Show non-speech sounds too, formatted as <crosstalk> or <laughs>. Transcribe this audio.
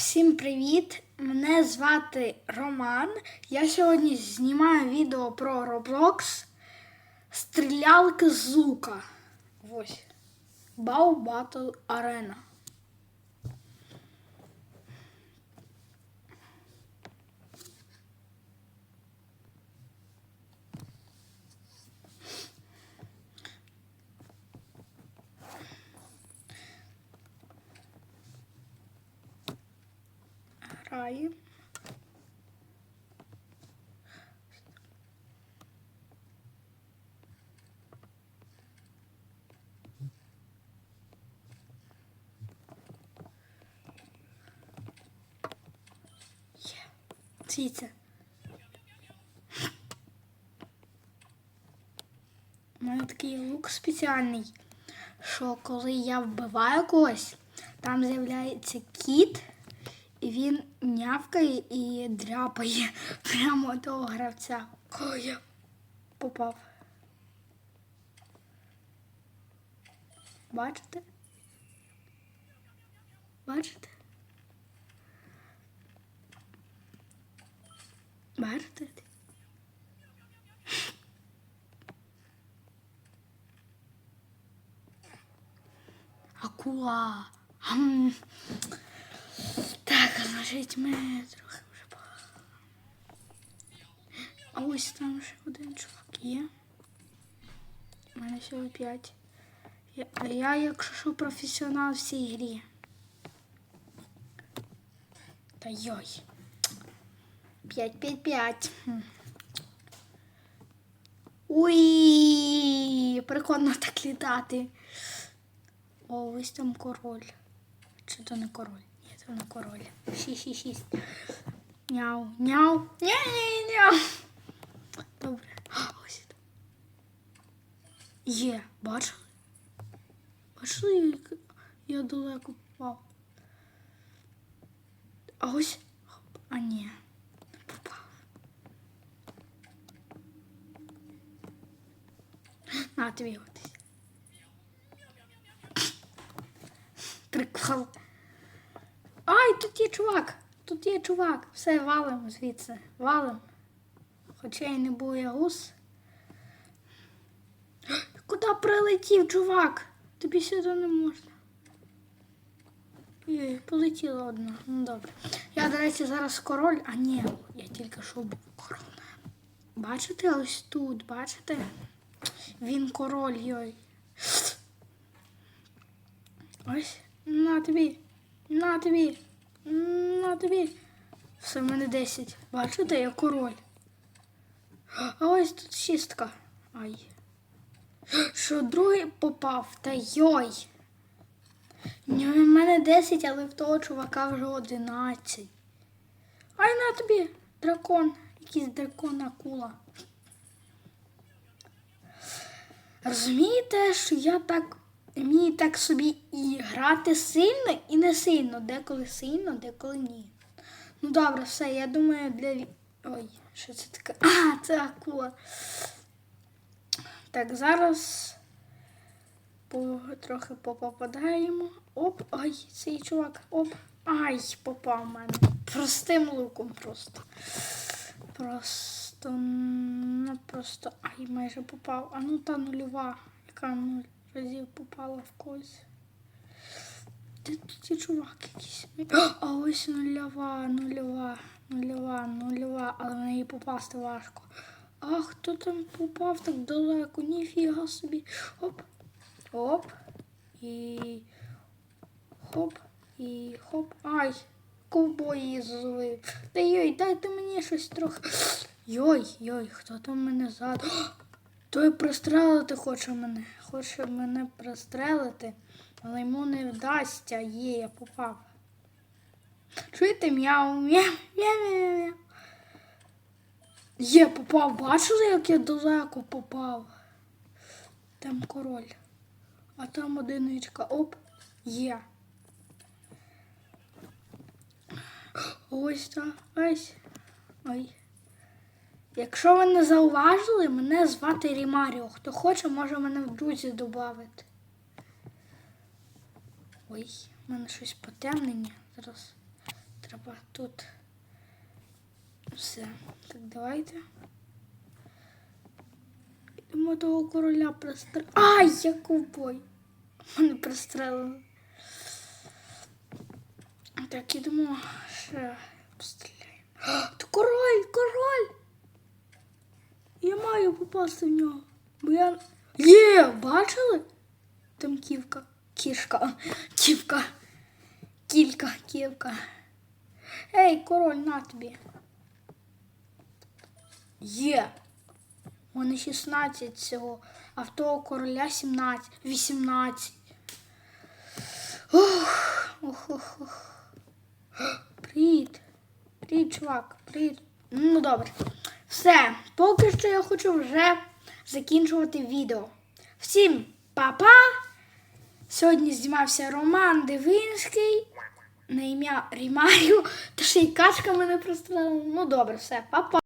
Всім привіт! Мене звати Роман. Я сьогодні знімаю відео про Roblox Стрілялки з лука. Ось. Бау Battle Arena. Є. Дивіться. У мене такий лук спеціальний, що коли я вбиваю когось, там з'являється кіт, і він нявкає і дряпає <laughs> прямо того гравця. Кого я попав. Бачите? Бачите? Бачите? Акула. Значить, ми трохи вже по. А ось там ще один чувак є. У мене всього п'ять. Я, я, якщо що, професіонал в цій грі. Та йой. 5-5-5. Хм. Уй, прикольно так літати. О, ось там король. Чи то не король? Ні, то не король. Шість-шість-шість. Няу, няу. Ня-ня, няу. Добре. А, Ось там. Є, бачили? Бачили, як я далеко попав? А ось. Хоп, А ні, не попав. На, тобі готись. Прикол. Тут є чувак. Тут є чувак. Все, валимо звідси. Валим. Хоча й не був я гус. Куди прилетів, чувак? Тобі сюди не можна. Ой, полетіла одна. Ну добре. Я, до речі, зараз король, а ні, я тільки що був король. Бачите, ось тут, бачите? Він король йой. Ось. На тобі. На тобі. На тобі. Все в мене 10. Бачите, я король. А ось тут шістка. Ай. Що другий попав? Та йой. В мене 10, але в того чувака вже 11. Ай на тобі, дракон. Якийсь дракон акула. Розумієте, що я так вмію так собі і грати сильно і не сильно, деколи сильно, деколи ні. Ну добре, все, я думаю, для. Ой, що це таке? А, це акула. Так, зараз трохи попадаємо. Оп, ай, цей чувак. Оп. Ай, попав в мене. Простим луком просто. Просто, ну просто, ай, майже попав. А ну та нульова, яка нуль разів попала в когось. Де тут є чувак якийсь? А ось нульова, нульова, нульова, нульова, але в неї попасти важко. А хто там попав так далеко? Ніфіга собі. Оп. Оп. І. Хоп. І хоп. Ай. Ковбої зловив. Та йой, дайте мені щось трохи. Йой, йой, хто там мене ззаду? Той пристрелити хоче мене. Хоче мене пристрелити, але йому не вдасться. Є, я попав. Чуєте м'яу, м'яу, м'яу, м'яу. Є, попав. Бачили, як я далеко попав? Там король. А там одиничка. Оп, є. Ось так. Ось. Ой. Якщо ви не зауважили, мене звати Рімаріо. Хто хоче, може мене в друзі додати. Ой, в мене щось потемнення. Зараз треба тут. Все. Так, давайте. Йдемо того короля прострел. Ай, я ковбой. Мене прострелили. Так, ідемо ще постріляємо. А, король, король! Маю попасти в нього. Бо я. Є, бачили? Там ківка. Кішка. Ківка. Кілька, ківка. Ей, король, на тобі. Є. У мене 16 всього, а в того короля 17, 18. Ох, ох, ох, ох. Привіт. Привіт, чувак. Привіт. Ну добре. Все, поки що я хочу вже закінчувати відео. Всім па-па! Сьогодні знімався Роман Дивинський на ім'я Рімаю, та ще й качка мене прострелила. Ну добре, все, па-па.